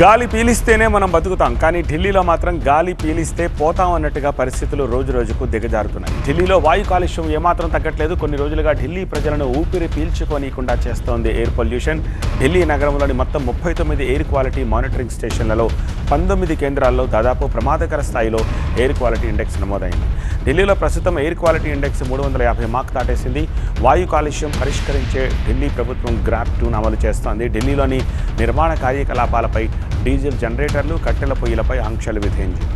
గాలి పీలిస్తేనే మనం బతుకుతాం కానీ ఢిల్లీలో మాత్రం గాలి పీలిస్తే పోతాం అన్నట్టుగా పరిస్థితులు రోజు రోజుకు దిగజారుతున్నాయి. ఢిల్లీలో వాయు కాలుష్యం ఏమాత్రం తగ్గట్లేదు. కొన్ని రోజులుగా ఢిల్లీ ప్రజలను ఊపిరి పీల్చుకోనీయకుండా చేస్తోంది ఎయిర్ పొల్యూషన్. ఢిల్లీ నగరంలోని మొత్తం ముప్పై తొమ్మిది ఎయిర్ క్వాలిటీ మానిటరింగ్ స్టేషన్లలో పంతొమ్మిది కేంద్రాల్లో దాదాపు ప్రమాదకర స్థాయిలో ఎయిర్ క్వాలిటీ ఇండెక్స్ నమోదైంది. ఢిల్లీలో ప్రస్తుతం ఎయిర్ క్వాలిటీ ఇండెక్స్ మూడు వందల యాభై మార్క్ దాటేసింది. వాయు కాలుష్యం పరిష్కరించే ఢిల్లీ ప్రభుత్వం గ్రాప్ టూను అమలు చేస్తోంది. ఢిల్లీలోని నిర్మాణ కార్యకలాపాలపై డీజిల్ జనరేటర్లు కట్టెల పొయ్యిలపై ఆంక్షలు విధించింది.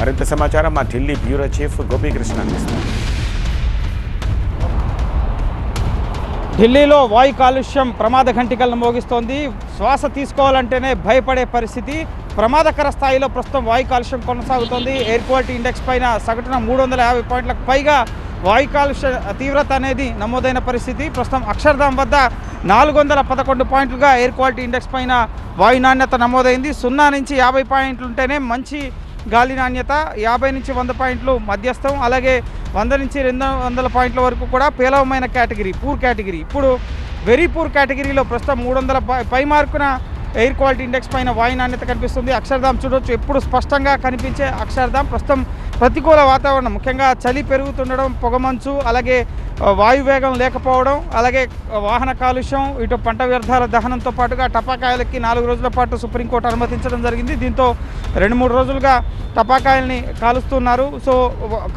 మరింత సమాచారం మా ఢిల్లీ బ్యూరో చీఫ్ గోపీకృష్ణ అందిస్తారు. ఢిల్లీలో వాయు కాలుష్యం ప్రమాద ఘంటికలను మోగిస్తోంది. శ్వాస తీసుకోవాలంటేనే భయపడే పరిస్థితి. ప్రమాదకర స్థాయిలో ప్రస్తుతం వాయు కాలుష్యం కొనసాగుతోంది. ఎయిర్ క్వాలిటీ ఇండెక్స్ పైన సగటున మూడు వందల యాభై పాయింట్లకు పైగా వాయు కాలుష్య తీవ్రత అనేది నమోదైన పరిస్థితి. ప్రస్తుతం అక్షర్ధాం వద్ద నాలుగు వందల పదకొండు పాయింట్లుగా ఎయిర్ క్వాలిటీ ఇండెక్స్ పైన వాయు నాణ్యత నమోదైంది. సున్నా నుంచి యాభై పాయింట్లు ఉంటేనే మంచి గాలి నాణ్యత యాభై నుంచి వంద పాయింట్లు మధ్యస్థం అలాగే వంద నుంచి రెండు వందల పాయింట్ల వరకు కూడా పేలవమైన కేటగిరీ పూర్ కేటగిరీ. ఇప్పుడు వెరీ పూర్ కేటగిరీలో ప్రస్తుతం మూడు వందల పై- పై మార్కున ఎయిర్ క్వాలిటీ ఇండెక్స్ పైన వాయు నాణ్యత కనిపిస్తుంది. అక్షరధాం చూడొచ్చు. ఎప్పుడు స్పష్టంగా కనిపించే అక్షరధాం ప్రస్తుతం ప్రతికూల వాతావరణం. ముఖ్యంగా చలి పెరుగుతుండడం పొగమంచు అలాగే వాయువేగం లేకపోవడం అలాగే వాహన కాలుష్యం ఇటు పంట వ్యర్థాల దహనంతో పాటుగా టపాకాయలకి నాలుగు రోజుల పాటు సుప్రీంకోర్టు అనుమతించడం జరిగింది. దీంతో రెండు మూడు రోజులుగా టపాకాయల్ని కాలుస్తున్నారు. సో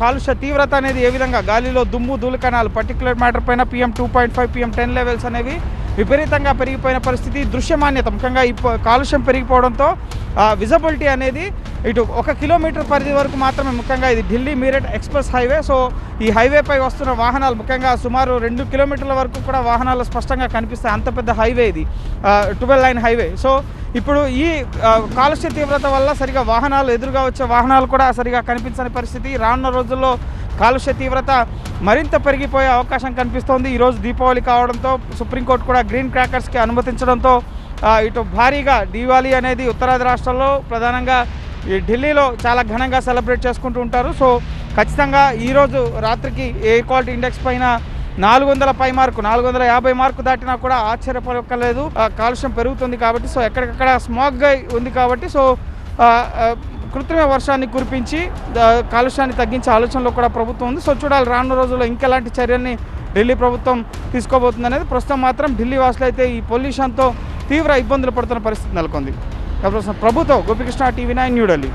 కాలుష్య తీవ్రత అనేది ఏ విధంగా? గాలిలో దుమ్ము ధూళికణాలు పర్టికులర్ మ్యాటర్ పైన PM two point five PM ten levels అనేవి విపరీతంగా పెరిగిపోయిన పరిస్థితి దృశ్యమాన్యత ముఖ్యంగా ఈ కాలుష్యం పెరిగిపోవడంతో విజబిలిటీ అనేది ఇటు ఒక కిలోమీటర్ పరిధి వరకు మాత్రమే ముఖ్యంగా ఇది Delhi Meerut express highway. So ఈ హైవేపై వస్తున్న వాహనాలు ముఖ్యంగా సుమారు రెండు కిలోమీటర్ల వరకు కూడా వాహనాలు స్పష్టంగా కనిపిస్తాయి. అంత పెద్ద హైవే ఇది. Twelve line highway. సో ఇప్పుడు ఈ కాలుష్య తీవ్రత వల్ల సరిగా వాహనాలు ఎదురుగా వచ్చే వాహనాలు కూడా సరిగా కనిపించని పరిస్థితి. రానున్న రోజుల్లో కాలుష్య తీవ్రత మరింత పెరిగిపోయే అవకాశం కనిపిస్తోంది. ఈరోజు దీపావళి కావడంతో సుప్రీంకోర్టు కూడా గ్రీన్ క్రాకర్స్కి అనుమతించడంతో ఇటు భారీగా దీవాళీ అనేది ఉత్తరాది రాష్ట్రాల్లో ప్రధానంగా ఈ ఢిల్లీలో చాలా ఘనంగా సెలబ్రేట్ చేసుకుంటూ ఉంటారు. సో ఖచ్చితంగా ఈరోజు రాత్రికి ఎయిర్ క్వాలిటీ ఇండెక్స్ పైన నాలుగు వందల పై మార్కు నాలుగు వందల యాభై మార్కు దాటినా కూడా ఆశ్చర్యపడక్కర్లేదు. కాలుష్యం పెరుగుతుంది కాబట్టి సో ఎక్కడికక్కడ స్మాగ్ ఉంది కాబట్టి సో కృత్రిమ వర్షాన్ని కురిపించి కాలుష్యాన్ని తగ్గించే ఆలోచనలో కూడా ప్రభుత్వం ఉంది. సో చూడాలి రానున్న రోజుల్లో ఇంకెలాంటి చర్యల్ని ఢిల్లీ ప్రభుత్వం తీసుకోబోతుంది అనేది. ప్రస్తుతం మాత్రం ఢిల్లీ వాసులు అయితే ఈ పొల్యూషన్తో తీవ్ర ఇబ్బందులు పడుతున్న పరిస్థితి నెలకొంది. ప్రభుత్వం గోపికృష్ణ టీవీ నైన్ న్యూఢిల్లీ